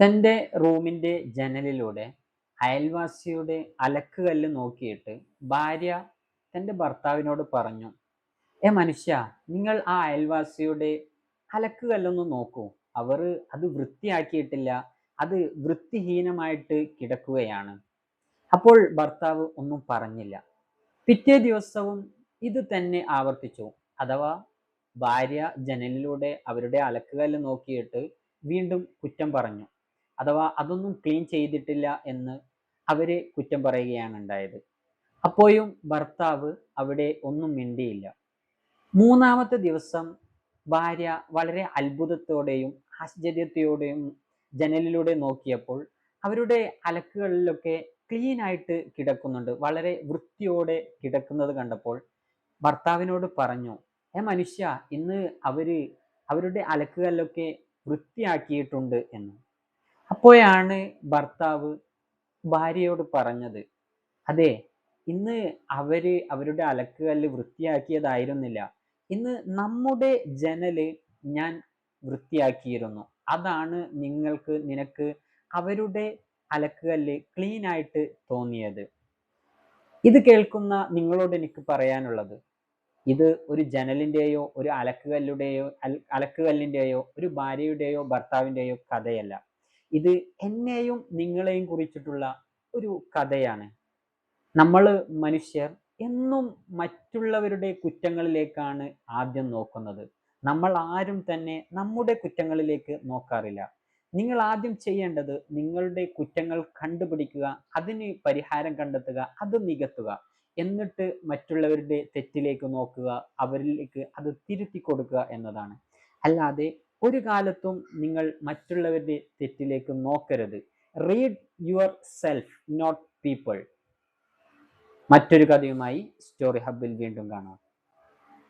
തന്റെ റൂമിന്റെ ജനലിലൂടെ അയൽവാസിയുടെ അലക്കുകല്ല് നോക്കിയിട്ട് ഭാര്യ തന്റെ ഭർത്താവിനോട് പറഞ്ഞു ഏ മനുഷ്യ നിങ്ങൾ ആ അയൽവാസിയുടെ അലക്കുകല്ലൊന്ന് നോക്കൂ. അവർ അത് വൃത്തിയാക്കിയിട്ടില്ല. അത് വൃത്തിഹീനമായിട്ട് കിടക്കുകയാണ്. അപ്പോൾ ഭർത്താവ് ഒന്നും പറഞ്ഞില്ല. പിറ്റേ ദിവസവും ഇത് തന്നെ ആവർത്തിച്ചു. അഥവാ ഭാര്യ ജനലിലൂടെ അവരുടെ അലക്കുകല്ല് നോക്കിയിട്ട് വീണ്ടും കുറ്റം പറഞ്ഞു. അഥവാ അതൊന്നും ക്ലീൻ ചെയ്തിട്ടില്ല എന്ന് അവർ കുറ്റം പറയുകയാണ് ഉണ്ടായത്. അപ്പോഴും ഭർത്താവ് അവിടെ ഒന്നും മിണ്ടിയില്ല. മൂന്നാമത്തെ ദിവസം ഭാര്യ വളരെ അത്ഭുതത്തോടെയും ആശ്ചര്യത്തോടെയും ജനലിലൂടെ നോക്കിയപ്പോൾ അവരുടെ അലക്കുകളിലൊക്കെ ക്ലീൻ ആയിട്ട് കിടക്കുന്നുണ്ട്. വളരെ വൃത്തിയോടെ കിടക്കുന്നത് കണ്ടപ്പോൾ ഭർത്താവിനോട് പറഞ്ഞു ഏ മനുഷ്യ ഇന്ന് അവർ അവരുടെ അലക്കുകല്ലൊക്കെ വൃത്തിയാക്കിയിട്ടുണ്ട് എന്ന്. അപ്പോഴാണ് ഭർത്താവ് ഭാര്യയോട് പറഞ്ഞത് അതെ ഇന്ന് അവർ അവരുടെ അലക്കുകല്ല് വൃത്തിയാക്കിയതായിരുന്നില്ല. ഇന്ന് നമ്മുടെ ജനൽ ഞാൻ വൃത്തിയാക്കിയിരുന്നു. അതാണ് നിങ്ങൾക്ക് നിനക്ക് അവരുടെ അലക്കുകല്ല് ക്ലീൻ ആയിട്ട് തോന്നിയത്. ഇത് കേൾക്കുന്ന നിങ്ങളോട് എനിക്ക് പറയാനുള്ളത് ഇത് ഒരു ജനലിന്റെയോ ഒരു അലക്കുകല്ലുടെയോ അലക്കുകല്ലിന്റെയോ ഒരു ഭാര്യയുടെയോ ഭർത്താവിന്റെയോ കഥയല്ല. ഇത് എന്നെയും നിങ്ങളെയും കുറിച്ചിട്ടുള്ള ഒരു കഥയാണ്. നമ്മൾ മനുഷ്യർ എന്നും മറ്റുള്ളവരുടെ കുറ്റങ്ങളിലേക്കാണ് ആദ്യം നോക്കുന്നത്. നമ്മൾ ആരും തന്നെ നമ്മുടെ കുറ്റങ്ങളിലേക്ക് നോക്കാറില്ല. നിങ്ങൾ ആദ്യം ചെയ്യേണ്ടത് നിങ്ങളുടെ കുറ്റങ്ങൾ കണ്ടുപിടിക്കുക അതിന് പരിഹാരം കണ്ടെത്തുക അത് നികത്തുക. എന്നിട്ട് മറ്റുള്ളവരുടെ തെറ്റിലേക്ക് നോക്കുക അവരിലേക്ക് അത് തിരുത്തി കൊടുക്കുക എന്നതാണ്. അല്ലാതെ ഒരു കാലത്തും നിങ്ങൾ മറ്റുള്ളവരുടെ തെറ്റിലേക്ക് നോക്കരുത്. Read yourself not people മറ്റൊരു കഥയുമായി സ്റ്റോറി ഹബിൽ വീണ്ടും കാണാം.